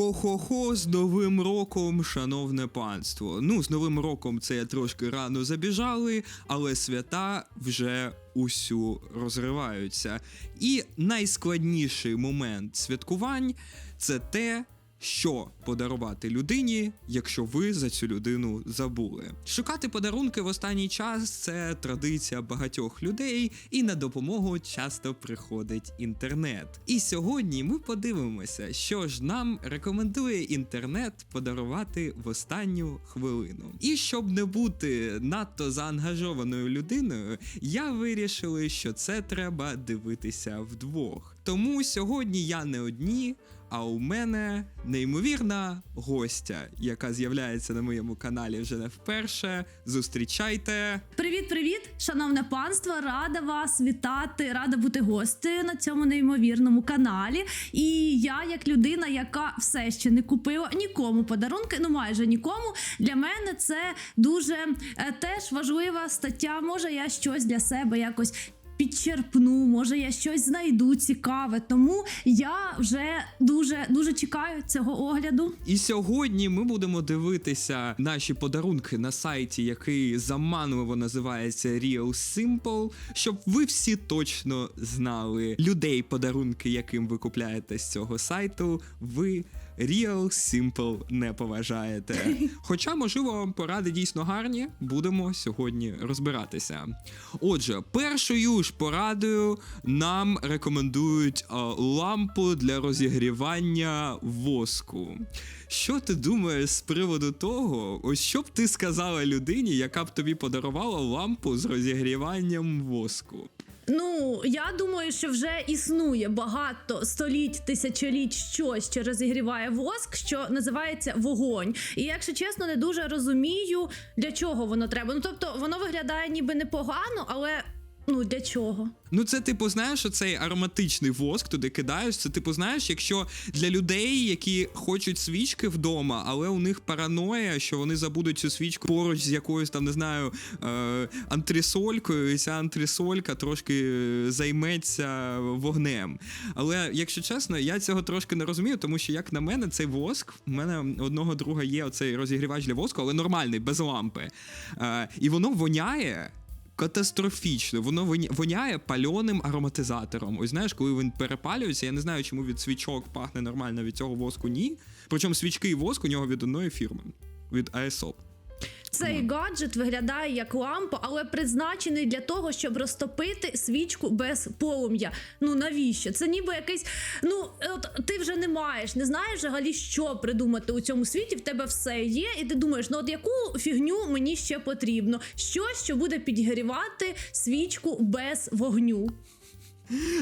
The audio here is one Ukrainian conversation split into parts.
Хо-хо-хо, з Новим роком, шановне панство. Ну, з Новим роком це трошки рано забіжали, але свята вже усю розриваються. І найскладніший момент святкувань це те, що подарувати людині, якщо ви за цю людину забули. Шукати подарунки в останній час це традиція багатьох людей, і на допомогу часто приходить інтернет. І сьогодні ми подивимося, що ж нам рекомендує інтернет подарувати в останню хвилину. І щоб не бути надто заангажованою людиною, я вирішили, що це треба дивитися вдвох. Тому сьогодні я не одні, а у мене неймовірна гостя, яка з'являється на моєму каналі вже не вперше. Зустрічайте. Привіт, привіт, шановне панство! Рада вас вітати, рада бути гостею на цьому неймовірному каналі. І я, як людина, яка все ще не купила нікому подарунки, ну майже нікому. Для мене це дуже е, теж важлива стаття. Може, я щось для себе якось. Підчерпну, може я щось знайду цікаве, тому я вже дуже дуже чекаю цього огляду. І сьогодні ми будемо дивитися наші подарунки на сайті, який заманливо називається Real Simple, щоб ви всі точно знали людей, подарунки, яким ви купляєте з цього сайту, ви Real Simple не поважаєте. Хоча, можливо, поради дійсно гарні, будемо сьогодні розбиратися. Отже, першою ж порадою нам рекомендують а, лампу для розігрівання воску. Що ти думаєш з приводу того, ось що б ти сказала людині, яка б тобі подарувала лампу з розігріванням воску? Ну, я думаю, що вже існує багато століть, тисячоліть щось, що розігріває воск, що називається вогонь. І якщо чесно, не дуже розумію, для чого воно треба. Ну тобто, воно виглядає ніби непогано, але ну для чого? Ну, це типу, знаєш, оцей ароматичний воск туди кидаєш. Це типу, знаєш, якщо для людей, які хочуть свічки вдома, але у них параноя, що вони забудуть цю свічку поруч з якоюсь там, не знаю, е- антресолькою, і ця антресолька трошки е, займеться вогнем. Але якщо чесно, я цього трошки не розумію, тому що, як на мене, цей воск, у мене одного друга є оцей розігрівач для воску, але нормальний, без лампи. Е- і воно воняє. Катастрофічно, воно воня- воняє пальоним ароматизатором. Ось знаєш, коли він перепалюється, я не знаю, чому від свічок пахне нормально від цього воску ні. Причому свічки і воск у нього від одної фірми, від ASOP. Цей гаджет виглядає як лампа, але призначений для того, щоб розтопити свічку без полум'я. Ну навіщо? Це ніби якийсь. Ну, от ти вже не маєш, не знаєш взагалі, що придумати у цьому світі. В тебе все є, і ти думаєш, ну от яку фігню мені ще потрібно? Щось, що буде підігрівати свічку без вогню.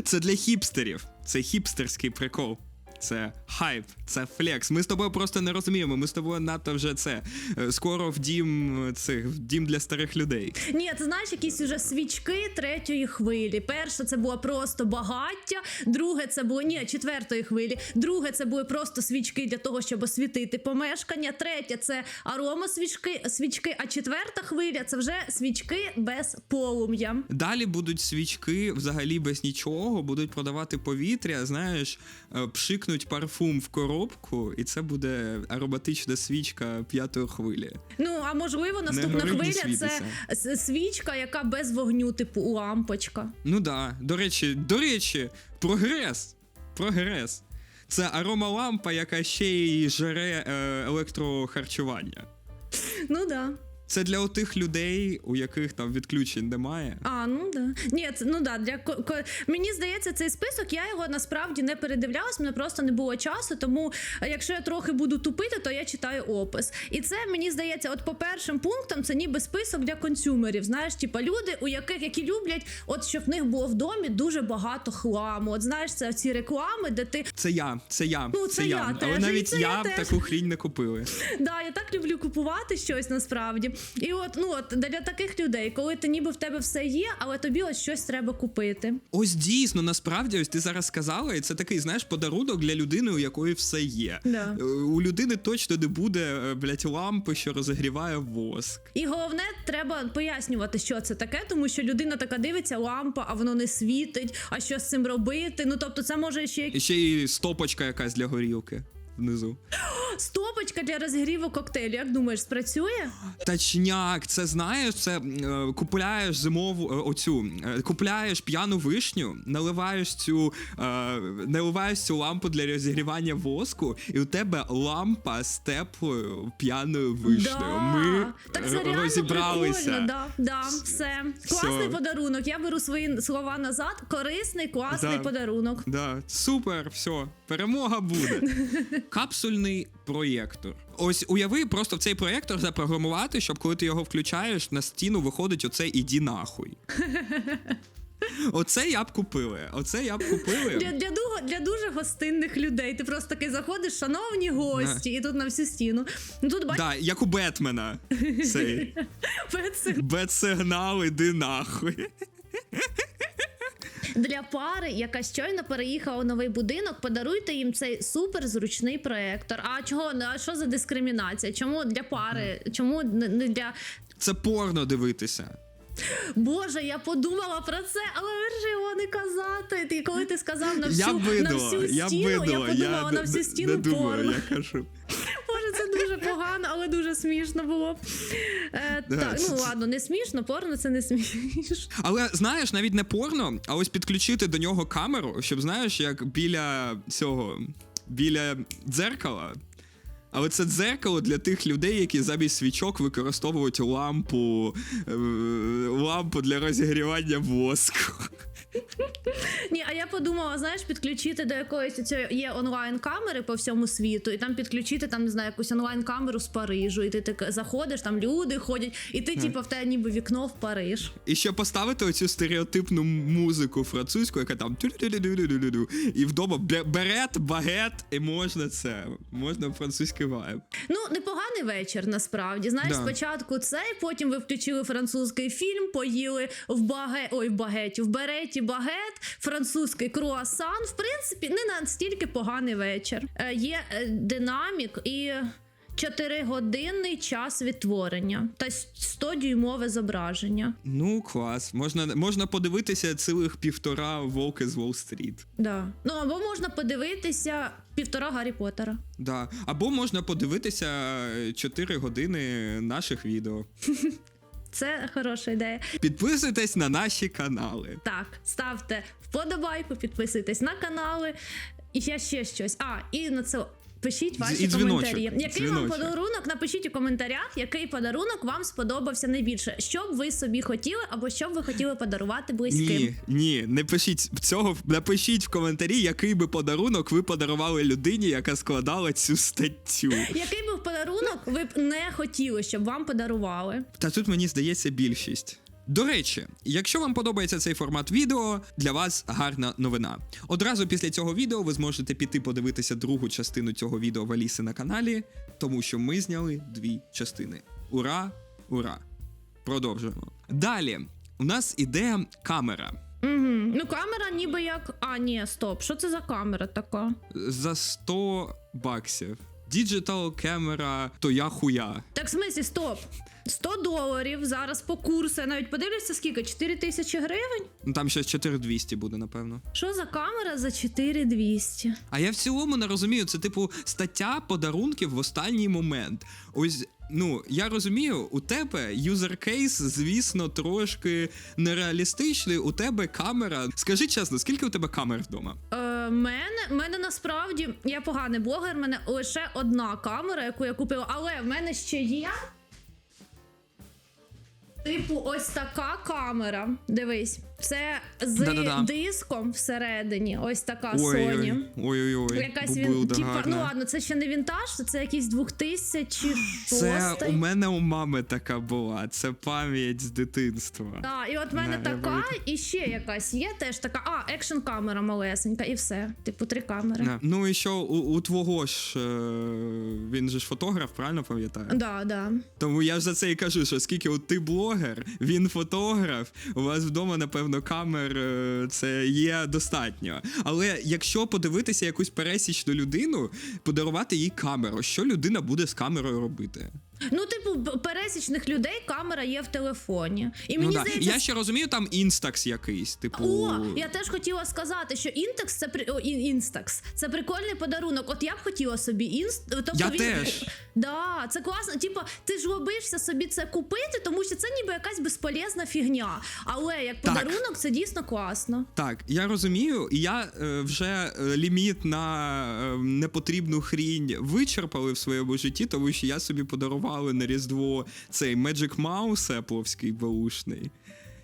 Це для хіпстерів. Це хіпстерський прикол. Це хайп, це флекс. Ми з тобою просто не розуміємо. Ми з тобою надто вже це. е, Скоро в дім цих в дім для старих людей. Ні, ти знаєш, якісь уже свічки третьої хвилі. Перше це було просто багаття, друге це було ні, четвертої хвилі. Друге це були просто свічки для того, щоб освітити помешкання. Третє це арома свічки, свічки. А четверта хвиля це вже свічки без полум'я. Далі будуть свічки взагалі без нічого, будуть продавати повітря, знаєш, е, пшикнуть парфум в коробку, і це буде ароматична свічка п'ятої хвилі. Ну а можливо, наступна горить, хвиля це свічка, яка без вогню, типу лампочка. Ну да. До речі, до речі, прогрес. Прогрес. Це аромалампа, яка ще й жере е, електрохарчування. Ну да. Це для отих людей, у яких там відключень немає. А, ну да. Ні, це, ну да, для ко- ко- мені здається, цей список я його насправді не передивлялась, мене просто не було часу. Тому е, якщо я трохи буду тупити, то я читаю опис. І це мені здається, от по першим пунктам це ніби список для консюмерів. Знаєш, типа люди, у яких які люблять, от щоб в них було в домі дуже багато хламу. От знаєш, це ці реклами, де ти Це я, це я, Ну, це я Але теж, і навіть це я, я б таку хрінь не купили. Да, я так люблю купувати щось насправді. І от, ну от для таких людей, коли ти ніби в тебе все є, але тобі от щось треба купити. Ось дійсно, насправді, ось ти зараз сказала, і це такий, знаєш, подарунок для людини, у якої все є. Да. Е, У людини точно не буде, е, блядь, лампи, що розігріває воск. І головне, треба пояснювати, що це таке, тому що людина така дивиться, лампа, а воно не світить. А що з цим робити? Ну тобто, це може ще ще й стопочка якась для горілки. Внизу. Стопочка для розігріву коктейлю. Як думаєш, спрацює? Точняк, це знаєш, це е, купляєш зимову е, оцю, е, купляєш п'яну вишню, наливаєш цю, е, наливаєш цю лампу для розігрівання воску, і у тебе лампа з теплою п'яною вишнею. Да. Ми так це реально розібралися. прикольно, да, да, все. Класний Все. подарунок. Я беру свої слова назад. Корисний, класний Да. подарунок. Да, супер, все, перемога буде. Капсульний проєктор. Ось уяви просто в цей проєктор запрограмувати, щоб коли ти його включаєш, на стіну виходить оце іді нахуй. Оце я б купили. Оце я б Для, купили. для, ду- для дуже гостинних людей. Ти просто таки заходиш, шановні гості, і тут на всю стіну. Ну тут бачиш, Да, як у Бетмена. Бет-сигнал, іди нахуй. Для пари, яка щойно переїхала у новий будинок, подаруйте їм цей супер зручний проектор. А чого ну, а що за дискримінація? Чому для пари? Чому не для Це порно дивитися. Боже, я подумала про це, але вирішила його не казати. Ти коли ти сказав на всю, Я на всю стіну, я, видала, подумала я на всю не- стіну не думаю, порно. я кажу. Боже, це дуже погано, але дуже смішно було. Е, так, ну ладно, не смішно, порно це не смішно. Але знаєш, навіть не порно, а ось підключити до нього камеру, щоб знаєш, як біля цього, біля дзеркала. Але це дзеркало для тих людей, які замість свічок використовують лампу, е, лампу для розігрівання воску. Ні, а я подумала, знаєш, підключити до якоїсь цієї є онлайн-камери по всьому світу, і там підключити там, не знаю, якусь онлайн-камеру з Парижу, і ти так заходиш, там люди ходять, і ти, типу, в тебе ніби вікно в Париж. І ще поставити оцю стереотипну музику французьку, яка там і вдома бе- берет, багет, і можна це. Можна французький вайб. Ну, непоганий вечір, насправді. Знаєш, Да. спочатку цей, потім ви включили французький фільм, поїли в баге... Ой, в багеті, в береті багет, французький круасан. В принципі, не настільки поганий вечір. Е, є е, динамік і. 4-годинний час відтворення та 100-дюймове зображення. Ну, клас. Можна, можна подивитися цілих півтора Волки з Уолл-стріт. Да. Ну або можна подивитися півтора Гаррі Поттера. Да. Або можна подивитися 4 години наших відео. Це хороша ідея. Підписуйтесь на наші канали. Так, ставте вподобайку, підписуйтесь на канали. І ще щось. А, і на це. Пишіть ваші І коментарі. Який вам подарунок? Напишіть у коментарях, який подарунок вам сподобався найбільше. Що б ви собі хотіли, або що б ви хотіли подарувати близьким. Ні, ні, не пишіть цього. Напишіть в коментарі, який би подарунок ви подарували людині, яка складала цю статтю. Який би подарунок ви б не хотіли, щоб вам подарували? Та тут мені здається більшість. До речі, якщо вам подобається цей формат відео, для вас гарна новина. Одразу після цього відео ви зможете піти подивитися другу частину цього відео в Аліси на каналі, тому що ми зняли дві частини. Ура! Ура! Продовжуємо. Далі у нас іде камера. Угу. Ну, камера ніби як. А, ні, стоп. Що це за камера така? За 100 баксів. Діджитал камера, то я хуя. Так, в смислі, стоп. 100 доларів зараз по курсу. Я навіть подивлюся, скільки? 4 тисячі гривень? Ну там ще 4200 буде, напевно. Що за камера за 4200? А я в цілому не розумію, це типу стаття подарунків в останній момент. Ось. Ну, я розумію, у тебе юзер кейс, звісно, трошки нереалістичний. У тебе камера. Скажи чесно, скільки у тебе камер вдома? Е, мене, мене насправді, я поганий блогер, мене лише одна камера, яку я купила, але в мене ще є. Типу, ось така камера. Дивись, це з Да-да-да. диском всередині. Ось така Sony. ой, ой, ой, Якась він, типа, ну ладно, це ще не вінтаж, це якийсь 2006. Це у мене у мами така була. Це пам'ять з дитинства. Так, і от в мене Не, така, і ще якась є теж така. А, екшн камера малесенька, і все. Типу, три камери. Не. Ну і що у, у твого ж е, він же ж фотограф, правильно пам'ятаю? Да, да. Тому я ж за це і кажу, що скільки от ти блогер, він фотограф, у вас вдома, напевно, камер е, це є достатньо. Але якщо подивитися якусь пересічну людину, подарувати їй камеру, що людина буде з камерою робити? Ну, типу, пересічних людей камера є в телефоні. І мені ну, да. здається, Я ще розумію, там інстакс якийсь, типу. О, я теж хотіла сказати, що інтекс це при о, ін- інстакс. Це прикольний подарунок. От я б хотіла собі інст. Тобто Я він... теж. Да, це класно. Типу, ти ж лобишся собі це купити, тому що це ніби якась безполезна фігня. Але як Так. подарунок це дійсно класно. Так, я розумію, і я е, вже е, ліміт на е, непотрібну хрінь вичерпали в своєму житті, тому що я собі подарували на Різдво цей Magic Mouse епловський баушний.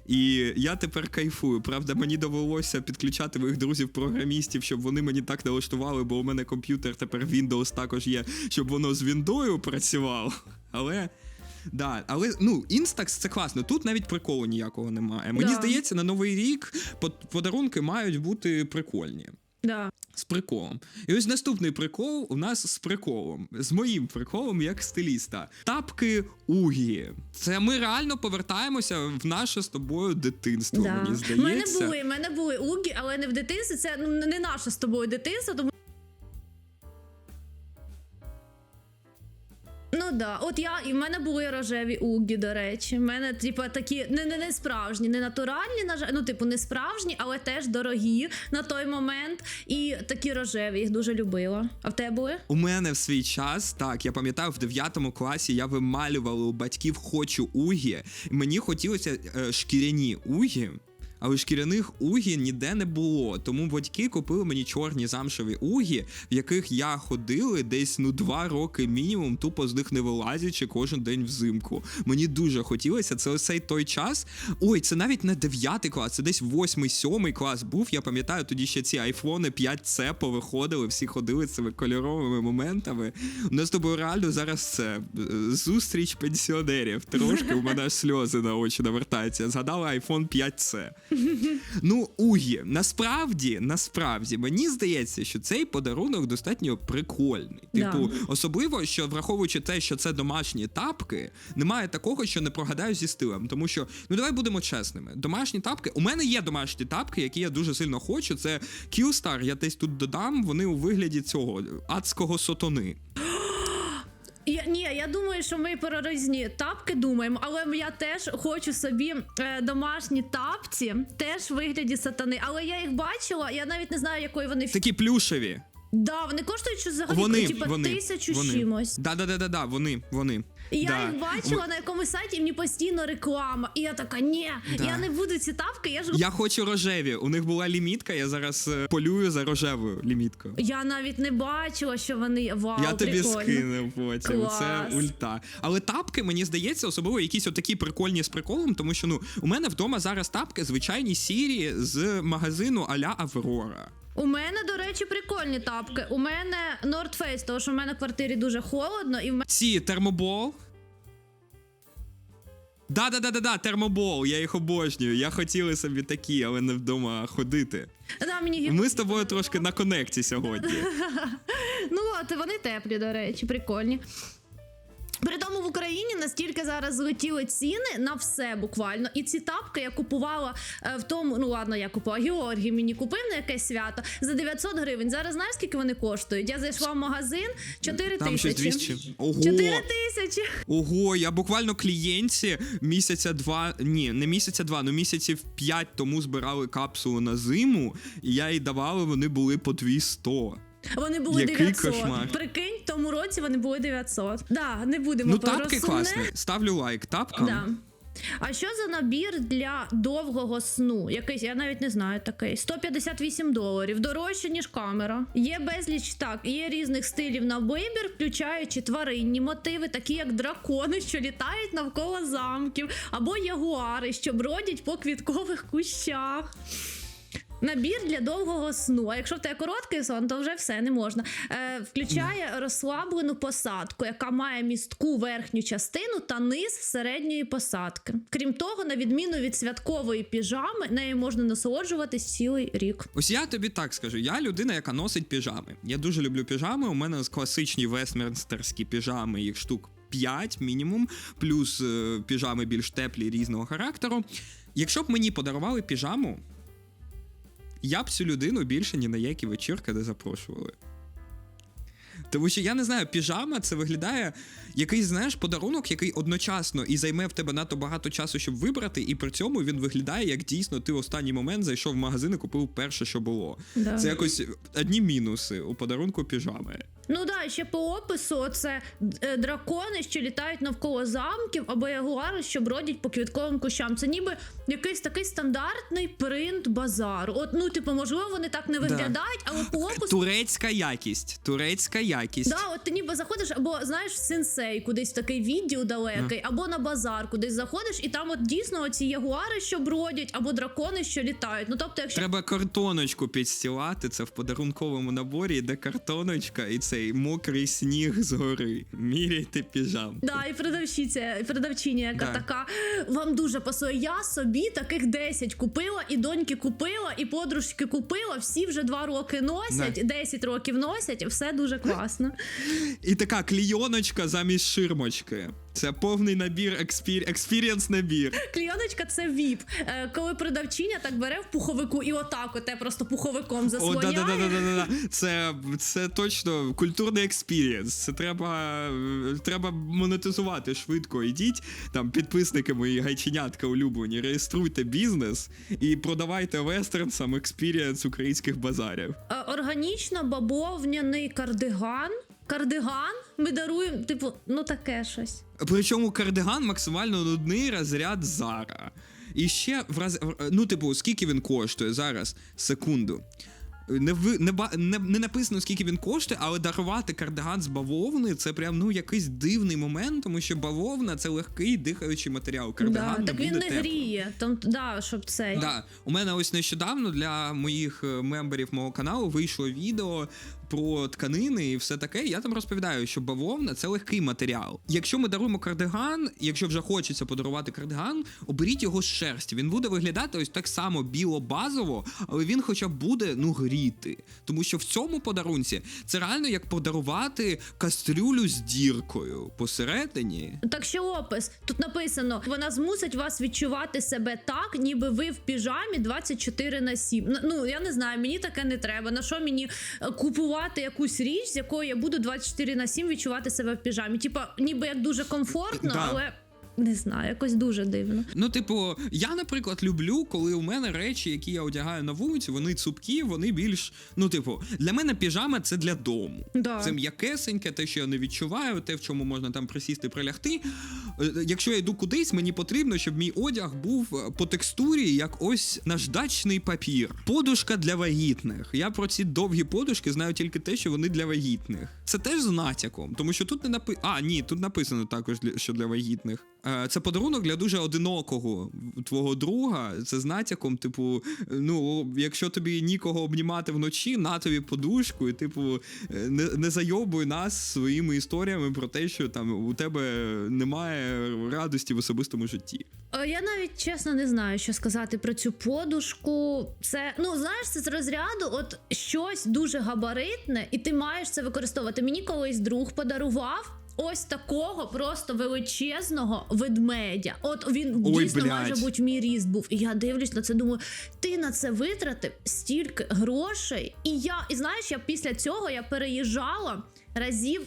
І я тепер кайфую. Правда, мені довелося підключати моїх друзів-програмістів, щоб вони мені так налаштували, бо у мене комп'ютер тепер Windows також є, щоб воно з Віндою працювало. Але. Да, але ну Instax це класно. Тут навіть приколу ніякого немає. Мені Да. здається, на новий рік подарунки мають бути прикольні. Да. З приколом. І ось наступний прикол у нас з приколом. З моїм приколом як стиліста. Тапки Угі. Це ми реально повертаємося в наше з тобою дитинство. Да. Мені У мене були, мене були угі, але не в дитинстві. Це ну, не наше з тобою дитинство, тому. Ну да, от я і в мене були рожеві угі, до речі. В мене, типу, такі не, не, не справжні, не натуральні, на жаль, ну, типу, не справжні, але теж дорогі на той момент. І такі рожеві, їх дуже любила. А в тебе були? У мене в свій час, так, я пам'ятаю, в 9 класі я вималювала у батьків хочу угі. Мені хотілося е, шкіряні угі. Але шкіряних угі ніде не було, тому батьки купили мені чорні замшеві угі, в яких я ходили десь ну два роки мінімум, тупо з них не вилазячи кожен день взимку. Мені дуже хотілося. Це цей той час. Ой, це навіть не 9 клас, це десь 8-7 клас був. Я пам'ятаю, тоді ще ці айфони 5C повиходили, всі ходили цими кольоровими моментами. У нас тобою реально зараз це е, зустріч пенсіонерів. Трошки у мене сльози на очі навертаються. Я Згадала iPhone 5C. Ну, Угі, насправді, насправді, мені здається, що цей подарунок достатньо прикольний. Да. Типу, особливо, що враховуючи те, що це домашні тапки, немає такого, що не прогадаю зі стилем. Тому що, ну давай будемо чесними. Домашні тапки. У мене є домашні тапки, які я дуже сильно хочу. Це Killstar, я десь тут додам. Вони у вигляді цього адського сотони. Я, ні, я думаю, що ми про різні тапки думаємо, але я теж хочу собі е, домашні тапці, теж в вигляді сатани. Але я їх бачила, я навіть не знаю, якої вони Такі плюшеві. Да, вони коштують що взагалі Вони, типа, вони, тисячу вони. чимось. Да, да, да, да, да, вони, вони. І я да. їх бачила на якомусь сайті, і мені постійно реклама. І я така, ні, Да. я не буду ці тапки, я ж Я хочу рожеві. У них була лімітка, я зараз е, полюю за рожевою ліміткою. Я навіть не бачила, що вони. Вау, Я тобі прикольно. скину потім. Клас. Це ульта. Але тапки, мені здається, особливо якісь отакі прикольні з приколом, тому що ну у мене вдома зараз тапки звичайні сірі з магазину Аля Аврора. У мене, до речі, прикольні тапки. У мене North Face, тому що в мене в квартирі дуже холодно, і в мене. Ці термобол. Да, да, да, да, да, термобол, я їх обожнюю. Я хотіла собі такі, але не вдома ходити. Да, мені Ми з тобою трошки на конекті сьогодні. Ну, от вони теплі, до речі, прикольні. При тому в Україні настільки зараз злетіли ціни на все буквально. І ці тапки я купувала е, в тому, ну ладно, я купувала. Георгій мені купив на якесь свято за 900 гривень. Зараз знаєш, скільки вони коштують? Я зайшла в магазин 4 Там тисячі. 200. Ого! 4 тисячі. Ого, я буквально клієнтці місяця два, ні, не місяця два, ну місяців п'ять тому збирали капсулу на зиму, і я їй давала, вони були по 200. Вони були Який 900. кошмар. Прикинь, в тому році вони були 900. Да, не будемо Ну, про тапки розсумне. класні. Ставлю лайк тапкам. Да. А що за набір для довгого сну? Якийсь, я навіть не знаю такий. 158 доларів, дорожче, ніж камера. Є безліч так, є різних стилів на вибір, включаючи тваринні мотиви, такі як дракони, що літають навколо замків, або ягуари, що бродять по квіткових кущах. Набір для довгого сну. А якщо в тебе короткий сон, то вже все не можна. Е, включає розслаблену посадку, яка має містку верхню частину та низ середньої посадки. Крім того, на відміну від святкової піжами, нею можна насолоджуватись цілий рік. Ось я тобі так скажу, я людина, яка носить піжами. Я дуже люблю піжами. У мене класичні вестмінстерські піжами, їх штук 5 мінімум, плюс е, піжами більш теплі різного характеру. Якщо б мені подарували піжаму, я б цю людину більше ні на які вечірки не запрошували. Тому що я не знаю, піжама це виглядає якийсь, знаєш, подарунок, який одночасно і займе в тебе надто багато часу, щоб вибрати, і при цьому він виглядає, як дійсно ти в останній момент зайшов в магазин і купив перше, що було. Да. Це якось одні мінуси у подарунку піжами. Ну да, ще по опису це е, дракони, що літають навколо замків, або ягуари, що бродять по квітковим кущам. Це ніби якийсь такий стандартний принт базару. От, ну, типу, можливо, вони так не виглядають, але по опису. Турецька якість. Турецька якість. Да, от ти ніби заходиш, або знаєш, в сенсей, кудись в такий відділ далекий, або на базар, кудись заходиш, і там от дійсно оці ягуари, що бродять, або дракони, що літають. Ну тобто, якщо Треба картоночку підстілати. Це в подарунковому наборі, де картоночка і цей мокрий сніг згори. Міряйте піжам. Да, і продавщиця, і продавчиня, яка Да. така вам дуже пасує. Я собі таких 10 купила, і доньки купила, і подружки купила. Всі вже 2 роки носять, 10 років носять. Все дуже класно. І така клійоночка замість ширмочки. Це повний набір експір... експірієнс набір. Клійоночка це віп. Е, коли продавчиня так бере в пуховику і отак, оте просто пуховиком О, заслоняє. да, да, да, да, да, да. Це, це точно культурний експірієнс. Це треба, е, треба монетизувати швидко. Ідіть там підписники мої гайченятка улюблені, реєструйте бізнес і продавайте вестернсам експірієнс українських базарів. Е, Органічно бабовняний кардиган. Кардиган ми даруємо, типу, ну таке щось. Причому кардиган максимально нудний розряд Зара. І ще в раз, ну, типу, скільки він коштує зараз? Секунду. Не, ви, не, не, не написано, скільки він коштує, але дарувати кардиган з бавовни це прям ну якийсь дивний момент, тому що бавовна це легкий дихаючий матеріал. Кардиган Да, не так він не теплим. гріє. Там, да, щоб це. Да, у мене ось нещодавно для моїх е, мемберів мого каналу вийшло відео про тканини і все таке. Я там розповідаю, що бавовна це легкий матеріал. Якщо ми даруємо кардиган, якщо вже хочеться подарувати кардиган, оберіть його з шерсті. Він буде виглядати ось так само біло-базово, але він хоча б буде ну гріти. Тому що в цьому подарунці це реально як подарувати кастрюлю з діркою посередині. Так що опис тут написано: вона змусить вас відчувати себе так, ніби ви в піжамі 24 на 7. Ну, я не знаю, мені таке не треба. На що мені е, купувати якусь річ, з якою я буду 24 на 7 відчувати себе в піжамі? Типа, ніби як дуже комфортно, Да. але не знаю, якось дуже дивно. Ну, типу, я, наприклад, люблю, коли у мене речі, які я одягаю на вулицю, вони цупкі, вони більш. Ну, типу, для мене піжама це для дому. Да. Це м'якесеньке, те, що я не відчуваю, те, в чому можна там присісти, прилягти. Е, Якщо я йду кудись, мені потрібно, щоб мій одяг був е, по текстурі, як ось наждачний папір. Подушка для вагітних. Я про ці довгі подушки знаю тільки те, що вони для вагітних. Це теж з натяком, тому що тут не напи... А, ні, тут написано також, що для вагітних. Е, Це подарунок для дуже одинокого твого друга. Це з натяком, типу, ну, якщо тобі нікого обнімати вночі, на тобі подушку, і типу, е, не, не зайобуй нас своїми історіями про те, що там у тебе немає радості в особистому житті. Е, Я навіть чесно не знаю, що сказати про цю подушку. Це ну знаєш, це з розряду, от щось дуже габаритне, і ти маєш це використовувати. Мені колись друг подарував. Ось такого просто величезного ведмедя. От він Ой, дійсно блядь. може бути, мій ріст був. І я дивлюсь на це, думаю, ти на це витратив стільки грошей. І я, і знаєш, я після цього я переїжджала разів.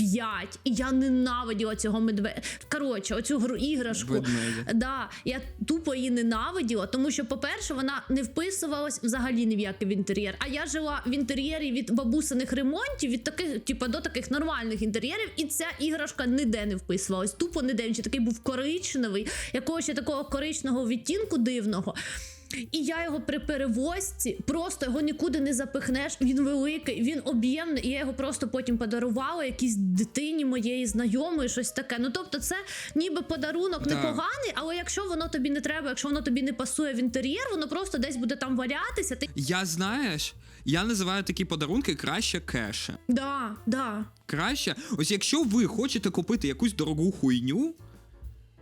П'ять, і я ненавиділа цього медведя. Коротше, оцю гру іграшку. Ведмедя. Да, я тупо її ненавиділа, тому що, по-перше, вона не вписувалась взагалі ні в який в інтер'єр. А я жила в інтер'єрі від бабусиних ремонтів, від таких, типу, до таких нормальних інтер'єрів, і ця іграшка ніде не вписувалась. Тупо ніде. Він ще такий був коричневий, якогось ще такого коричного відтінку дивного. І я його при перевозці просто його нікуди не запихнеш. Він великий, він об'ємний. І я його просто потім подарувала якійсь дитині моєї знайомої, щось таке. Ну тобто, це ніби подарунок Да. непоганий, але якщо воно тобі не треба, якщо воно тобі не пасує в інтер'єр, воно просто десь буде там валятися. Ти Я знаєш, я називаю такі подарунки краще кеша. да, да. Краще, ось якщо ви хочете купити якусь дорогу хуйню.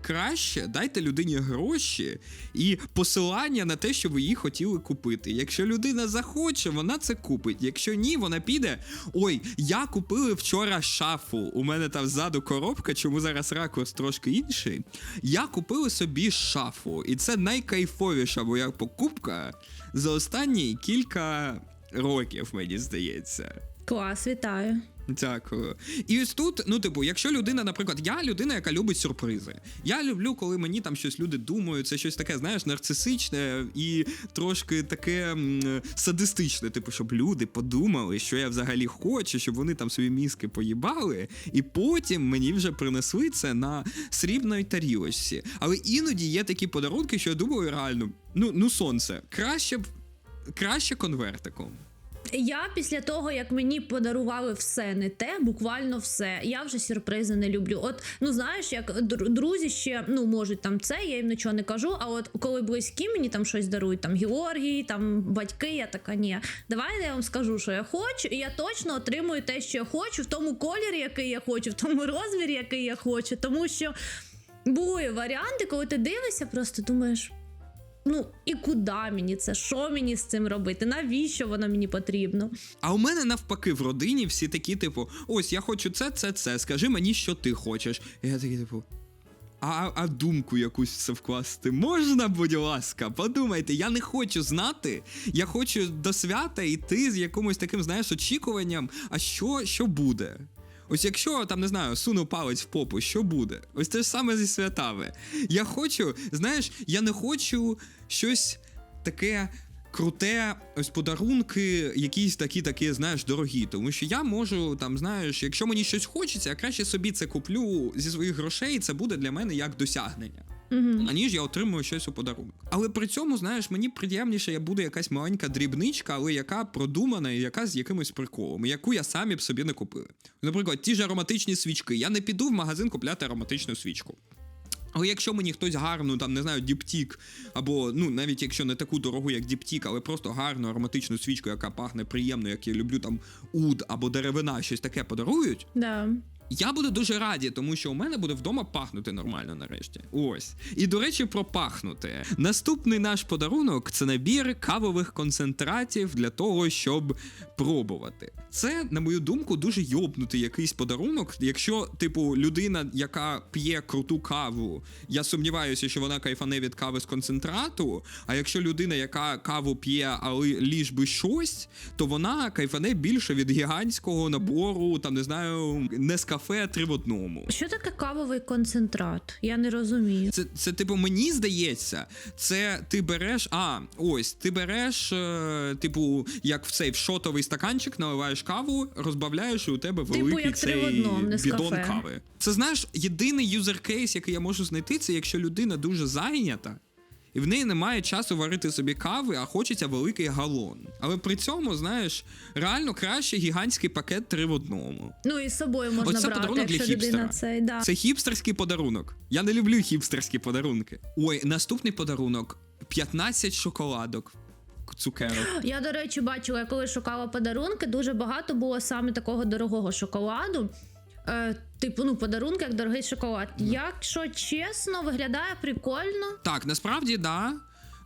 Краще дайте людині гроші і посилання на те, що ви її хотіли купити. Якщо людина захоче, вона це купить. Якщо ні, вона піде. Ой, я купила вчора шафу. У мене там ззаду коробка, чому зараз ракурс трошки інший. Я купила собі шафу, і це найкайфовіша моя покупка за останні кілька років, мені здається. Клас, вітаю. Дякую. І ось тут, ну, типу, якщо людина, наприклад, я людина, яка любить сюрпризи. Я люблю, коли мені там щось люди думають, це щось таке, знаєш, нарцисичне і трошки таке садистичне. Типу, щоб люди подумали, що я взагалі хочу, щоб вони там свої мізки поїбали, і потім мені вже принесли це на срібної тарілочці. Але іноді є такі подарунки, що я думаю, реально, ну, ну сонце, краще б. Краще конвертиком. Я після того, як мені подарували все не те, буквально все. Я вже сюрпризи не люблю. От, ну знаєш, як друзі ще ну можуть там це, я їм нічого не кажу. А от коли близькі мені там щось дарують, там Георгій, там батьки, я така ні. Давайте я вам скажу, що я хочу, і я точно отримую те, що я хочу, в тому кольорі, який я хочу, в тому розмірі, який я хочу. Тому що були варіанти, коли ти дивишся, просто думаєш. Ну і куди мені це? Що мені з цим робити? Навіщо воно мені потрібно? А у мене навпаки в родині всі такі, типу, ось я хочу це, це, це. Скажи мені, що ти хочеш. І я такий, типу. А, а думку якусь це вкласти можна, будь ласка, подумайте, я не хочу знати. Я хочу до свята йти з якимось таким, знаєш, очікуванням, а що, що буде? Ось якщо там не знаю, суну палець в попу, що буде? Ось те ж саме зі святами. Я хочу, знаєш, я не хочу щось таке круте, ось подарунки, якісь такі, такі, знаєш, дорогі. Тому що я можу там, знаєш, якщо мені щось хочеться, я краще собі це куплю зі своїх грошей, і це буде для мене як досягнення. Угу. Аніж я отримую щось у подарунок. Але при цьому, знаєш, мені приємніше я буде якась маленька дрібничка, але яка продумана і яка з якимось приколом, яку я самі б собі не купили. Наприклад, ті ж ароматичні свічки. Я не піду в магазин купляти ароматичну свічку. Але якщо мені хтось гарну, там не знаю, діптік, або ну навіть якщо не таку дорогу, як діптік, але просто гарну ароматичну свічку, яка пахне приємно, як я люблю там уд або деревина, щось таке подарують. Да. Я буду дуже раді, тому що у мене буде вдома пахнути нормально нарешті. Ось. І до речі, про пахнути. Наступний наш подарунок це набір кавових концентратів для того, щоб пробувати. Це, на мою думку, дуже йобнутий якийсь подарунок. Якщо, типу, людина, яка п'є круту каву, я сумніваюся, що вона кайфане від кави з концентрату. А якщо людина, яка каву п'є, але ліж би щось, то вона кайфане більше від гігантського набору, там не знаю, не кафе три в одному. Що таке кавовий концентрат? Я не розумію. Це, це, типу, мені здається, це ти береш. А, ось, ти береш, е, типу, як в цей в шотовий стаканчик, наливаєш каву, розбавляєш, і у тебе Типу, великий як три в одному, не з бідон кафе. кави. Це знаєш, єдиний юзер-кейс, який я можу знайти, це якщо людина дуже зайнята. І в неї немає часу варити собі кави, а хочеться великий галон. Але при цьому, знаєш, реально краще гігантський пакет три в одному. Ну і з собою можна Оце брати, подарунок для хіпстера. цей. Да. Це хіпстерський подарунок. Я не люблю хіпстерські подарунки. Ой, наступний подарунок: 15 шоколадок. Цукерок. Я, до речі, бачила, я коли шукала подарунки, дуже багато було саме такого дорогого шоколаду. Е, типу, ну, подарунки, як дорогий шоколад. Якщо чесно, виглядає прикольно. Так, насправді, да.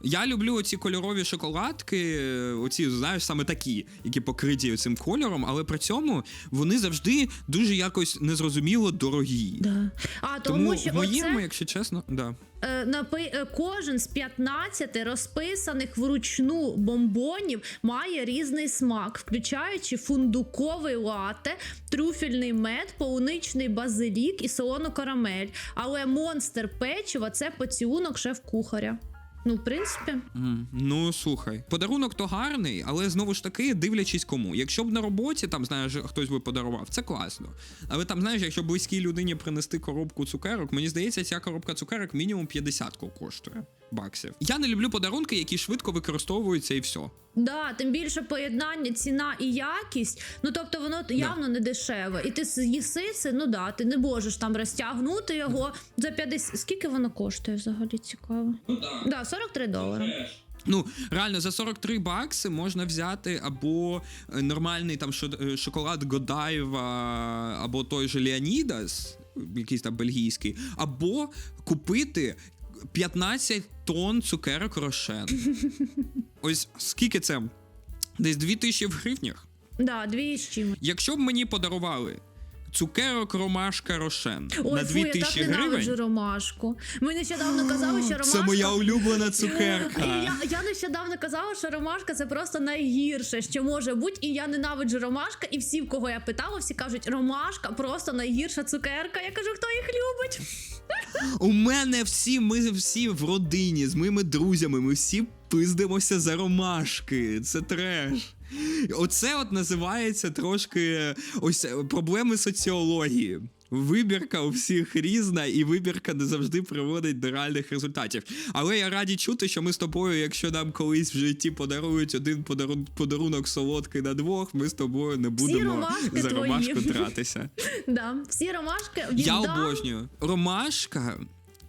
Я люблю оці кольорові шоколадки, оці, знаєш, саме такі, які покриті цим кольором, але при цьому вони завжди дуже якось незрозуміло дорогі. Да. А тому, Тому що в моєму, оце, якщо чесно, да. е, напи... е, кожен з 15 розписаних вручну бомбонів має різний смак, включаючи фундуковий лате, трюфельний мед, полуничний базилік і солону карамель. Але монстр печива це поцілунок шеф-кухаря. Ну, в принципі, mm. Ну слухай, подарунок то гарний, але знову ж таки дивлячись кому. Якщо б на роботі там знаєш, хтось би подарував, це класно. Але там, знаєш, якщо близькій людині принести коробку цукерок, мені здається, ця коробка цукерок мінімум 50 коштує баксів. Я не люблю подарунки, які швидко використовуються і все. Да, тим більше поєднання, ціна і якість. Ну тобто воно явно не дешеве. І ти з'їси це, ну да, ти не можеш там розтягнути його за 50... Скільки воно коштує взагалі цікаво? Ну да. Да, 43 долари. Ну, реально, за 43 бакси можна взяти або е, нормальний там е, шоколад Годарєва, або той же Леонідас, якийсь там бельгійський, або купити 15 тонн цукерок Рошен. Ось скільки це? Десь 2000 в гривнях. Да, дві з чим. Якщо б мені подарували цукерок ромашка рошен Ой, на фу, я так 2000 ненавиджу гривень. ромашку. Ми нещодавно казали, що ромашка... Це моя улюблена цукерка. Я, я нещодавно казала, що ромашка це просто найгірше, що може бути. І я ненавиджу ромашка, і всі, в кого я питала, всі кажуть, ромашка просто найгірша цукерка. Я кажу, хто їх любить? У мене всі, ми всі в родині з моїми друзями, ми всі пиздимося за ромашки. Це треш. Оце от називається трошки ось е, проблеми соціології. Вибірка у всіх різна, і вибірка не завжди приводить до реальних результатів. Але я раді чути, що ми з тобою, якщо нам колись в житті подарують один подарун- подарунок солодкий на двох, ми з тобою не будемо за твої. ромашку тратися. Да, всі ромашки віддам. Я обожнюю. Ромашка,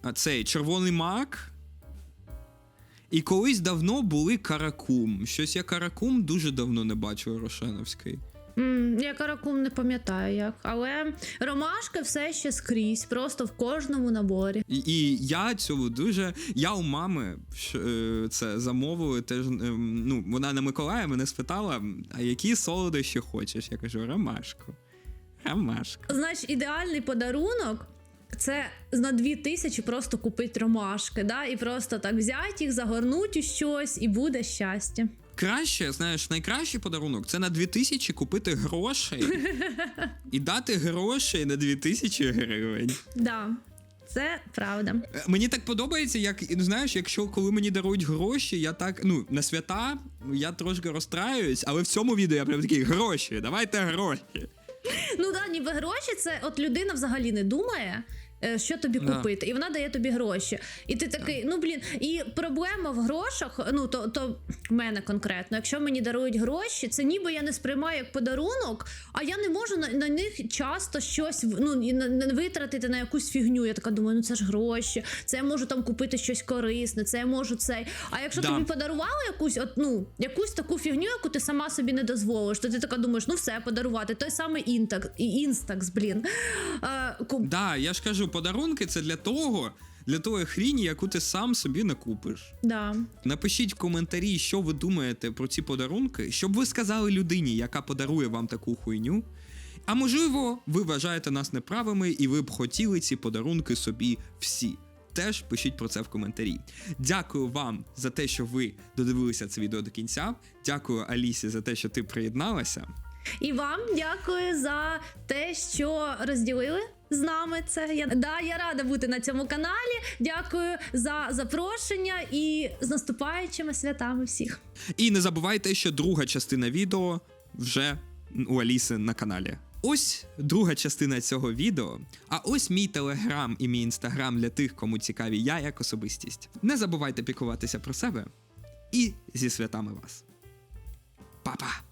а цей червоний мак. І колись давно були каракум. Щось я каракум дуже давно не бачив Рошеновський. М, я каракум не пам'ятаю як, але ромашки все ще скрізь, просто в кожному наборі. І, і я цього дуже. Я у мами ш- е, це замовили. Теж ем, ну, вона на Миколая мене спитала, а які солодощі хочеш? Я кажу, ромашку. Ромашку. Знаєш, ідеальний подарунок. Це на дві тисячі просто купити ромашки, да? і просто так взяти їх, загорнуть у щось, і буде щастя. Краще, знаєш, найкращий подарунок це на 2000 купити грошей і дати грошей на 2000 гривень. Да, це правда. Е, Мені так подобається, як ну, знаєш, якщо коли мені дарують гроші, я так ну на свята я трошки розстраюсь, але в цьому відео я прям такий гроші, давайте гроші. Ну да, ніби гроші, це от людина взагалі не думає. Е, Що тобі Да. купити, і вона дає тобі гроші. І ти такий, ну блін, і проблема в грошах, ну то, то в мене конкретно, якщо мені дарують гроші, це ніби я не сприймаю як подарунок, а я не можу на, на них часто щось ну, на, витратити на якусь фігню. Я така думаю, ну це ж гроші, це я можу там купити щось корисне, це я можу цей. А якщо Да. тобі подарували якусь, от, ну, якусь таку фігню, яку ти сама собі не дозволиш, то ти така думаєш, ну все, подарувати. Той самий інтакс, і інстакс, блін. Е, куп- Да, я ж кажу, подарунки це для того, для тої хріні, яку ти сам собі не купиш. да. Напишіть в коментарі, що ви думаєте про ці подарунки, щоб ви сказали людині, яка подарує вам таку хуйню. А можливо, ви вважаєте нас неправими і ви б хотіли ці подарунки собі всі. Теж пишіть про це в коментарі. Дякую вам за те, що ви додивилися це відео до кінця. Дякую Алісі за те, що ти приєдналася. І вам дякую за те, що розділили з нами це. Я да, я рада бути на цьому каналі. Дякую за запрошення і з наступаючими святами всіх. І не забувайте, що друга частина відео вже у Аліси на каналі. Ось друга частина цього відео. А ось мій телеграм і мій інстаграм для тих, кому цікаві я як особистість. Не забувайте піклуватися про себе і зі святами вас. Па-па!